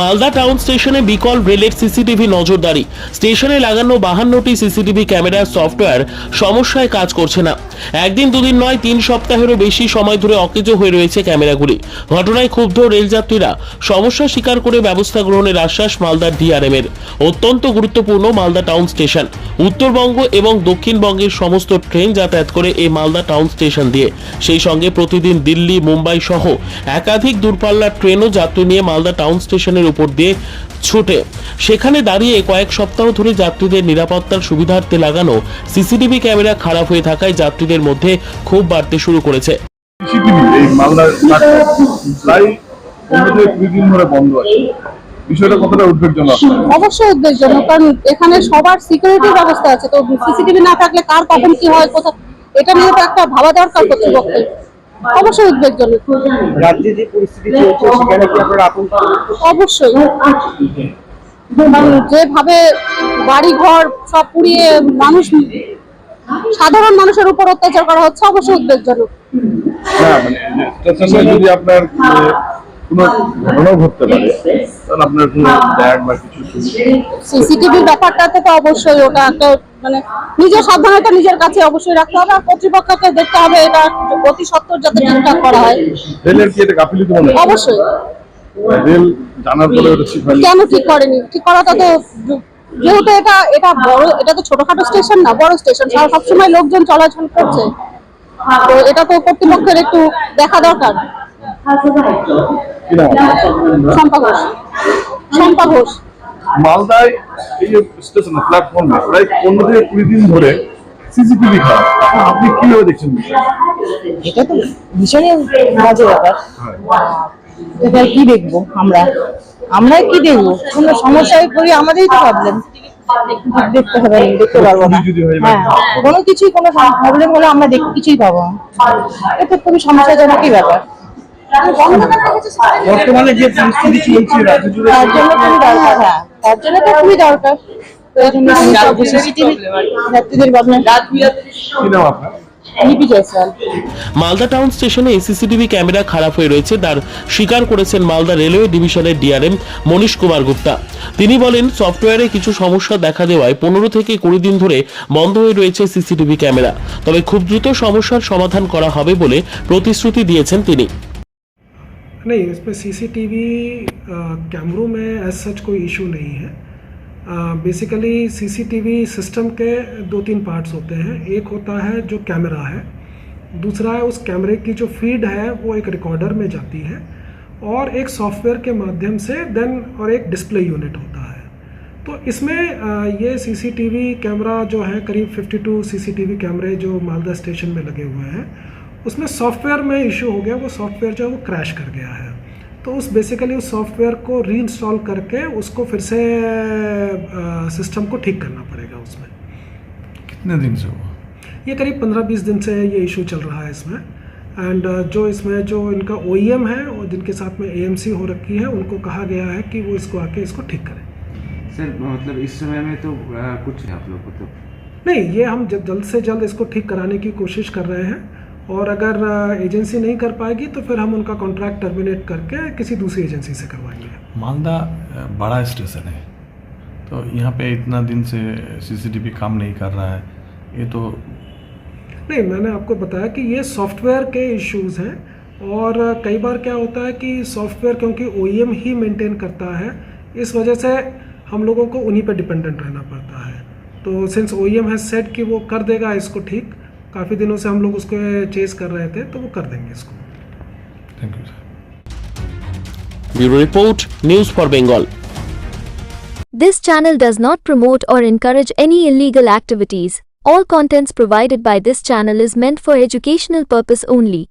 Malda town স্টেশনে বিকল রেলের সিসিটিভি নজরদারি। স্টেশনে লাগানো বাহান্নটি সিসিটিভি ক্যামেরার সফটওয়্যার সমস্যায় কাজ করছে না। একদিন দুদিন নয়, তিন সপ্তাহেরও বেশি সময় ধরে অকেজো হয়ে রয়েছে ক্যামেরাগুলি। ঘটনায় ক্ষুব্ধ রেলযাত্রীরা সমস্যা স্বীকার করে ব্যবস্থা গ্রহণের আশ্বাস মালদার ডিআরএম এর অত্যন্ত গুরুত্বপূর্ণ মালদা টাউন স্টেশন। উত্তরবঙ্গ এবং দক্ষিণবঙ্গের সমস্ত ট্রেন যাতায়াত করে এই মালদা টাউন স্টেশন দিয়ে। সেই সঙ্গে প্রতিদিন দিল্লি, মুম্বাই সহ একাধিক দূরপাল্লার ট্রেনও যাত্রী নিয়ে মালদা টাউন স্টেশনের উপর দিয়ে ছুটে। সেখানে দাঁড়িয়ে কয়েক সপ্তাহ ধরে যাত্রীদের নিরাপত্তার সুবিধার্থে লাগানো সিসিটিভি ক্যামেরা খারাপ হয়ে থাকায় যাত্রীদের মধ্যে ক্ষোভ বাড়তে শুরু করেছে। সিসিটিভি এই মালদার প্ল্যাটফর্ম। প্রায় পনেরো থেকে কুড়ি দিন ধরে বন্ধ আছে। বিষয়টা কতটা উদ্বেগজনক? অবশ্যই উদ্বেগজনক কারণ এখানে সবার সিকিউরিটির ব্যবস্থা আছে। তো সিসিটিভি না থাকলে কার কখন কি হয় কোথায় এটা নিয়ে তো একটা ভাবা দরকার কর্তৃপক্ষের। অবশ্যই উদ্বেগজনক। রাজ্যে যে পরিস্থিতি চলছে সেখানে কি আপনারা আতঙ্ক অবশ্যই। যেভাবে বাড়ি ঘর সব পুড়িয়ে মানুষ সাধারণ মানুষের উপর অত্যাচার করা হচ্ছে অবশ্যই উদ্বেগজনক। হ্যাঁ মানে যদি আপনার আহ, কোনো ঘটনাও ঘটতে পারে তাহলে আপনার কোনো ব্যাগ বা কিছু সিসিটিভির ব্যাপারটাতে তো অবশ্যই ওটা একটা মানে নিজের সাবধানতা নিজের কাছে অবশ্যই রাখতে হবে আর কর্তৃপক্ষকে দেখতে হবে এটা অতি সত্তর যাতে ঠিকঠাক করা হয়। রেলের কি এটা গাফিলিতি মনে অবশ্যই। রেল জানার পরে ওটা ঠিক হয়নি। কেন ঠিক করেনি? ঠিক করাটা তো যেহেতু এটা এটা বড় এটা তো ছোটখাটো স্টেশন না বড় স্টেশন। সবসময় লোকজন চলাচল করছে। তো এটা তো কর্তৃপক্ষের একটু দেখা দরকার? শম্পা ঘোষ। শম্পা ঘোষ। মালদায় এই যে স্টেশনে প্ল্যাটফর্মে প্রায় পনেরো থেকে কুড়ি দিন ধরে সিসিটিভি খারাপ আপনি কীভাবে দেখছেন এটা তো ভীষণই বাজে ব্যাপার। এটা কি দেখব আমরা? আমরা কি দেখব? কোনো সমস্যায় পড়ি আমাদেরই তো প্রবলেম দেখতে হবে দেখতে পারব না। হ্যাঁ কোনো কিছুই কোনো প্রবলেম হলে আমরা দেখ কিছুই পাবো না। এটা খুবই সমস্যাজনকই ব্যাপার। বর্তমানে যে পরিস্থিতি চলছে রাজ্য জুড়ে তার জন্য তো খুবই দরকার। মালদা টাউন স্টেশনে সিসিটিভি ক্যামেরা খারাপ হয়ে রয়েছে তার স্বীকার করেছেন মালদা রেলওয়ে ডিভিশনের ডিআরএম মনীশ কুমার গুপ্তা। তিনি বলেন সফটওয়্যারে কিছু সমস্যা দেখা দেওয়ায় পনেরো থেকে কুড়ি দিন ধরে বন্ধ হয়ে রয়েছে সিসিটিভি ক্যামেরা। তবে খুব দ্রুত সমস্যার সমাধান করা হবে বলে প্রতিশ্রুতি দিয়েছেন তিনি। नहीं, इसमें सीसीटीवी कैमरों में एज सच कोई इशू नहीं है। बेसिकली सीसीटीवी सिस्टम के दो तीन पार्ट्स होते हैं। एक होता है जो कैमरा है, दूसरा है उस कैमरे की जो फ़ीड है, वो एक रिकॉर्डर में जाती है और एक सॉफ्टवेयर के माध्यम से देन और एक डिस्प्ले यूनिट होता है। तो इसमें ये सीसीटीवी कैमरा जो है, करीब 52 सीसीटीवी कैमरे जो मालदा स्टेशन में लगे हुए हैं। उसमें सॉफ्टवेयर में इशू हो गया वो सॉफ्टवेयर जो है वो क्रैश कर गया है। तो उस बेसिकली उस सॉफ्टवेयर को रीइंस्टॉल करके उसको फिर से सिस्टम को ठीक करना पड़ेगा उसमें। कितने दिन से हुआ? ये करीब पंद्रह बीस दिन से ये इशू चल रहा है इसमें। एंड जो इसमें जो इनका ओईएम है और जिनके साथ में एएमसी हो रखी है उनको कहा गया है कि वो इसको आके इसको ठीक करें। सर मतलब इस समय में तो आ, कुछ है आप लोग को तो? नहीं ये हम जब जल्द से जल्द इसको ठीक कराने की कोशिश कर रहे हैं। और अगर एजेंसी नहीं कर पाएगी तो फिर हम उनका कॉन्ट्रैक्ट टर्मिनेट करके किसी दूसरी एजेंसी से करवाएँगे। मालदा बड़ा स्टेशन है। तो यहाँ पे इतना दिन से सीसीटीवी काम नहीं कर रहा है। ये तो नहीं मैंने आपको बताया कि ये सॉफ्टवेयर के इश्यूज़ हैं और कई बार क्या होता है कि सॉफ्टवेयर क्योंकि ओ ही मेंटेन करता है इस वजह से हम लोगों को उन्हीं पर डिपेंडेंट रहना पड़ता है। तो since O M has set कि वो कर देगा इसको ठीक काफ़ी दिनों से हम लोग उसको चेस कर रहे थे तो वो कर देंगे इसको thank you bureau report news for Bengal This channel does not promote or encourage any illegal activities. All contents provided by this channel is meant for educational purpose only.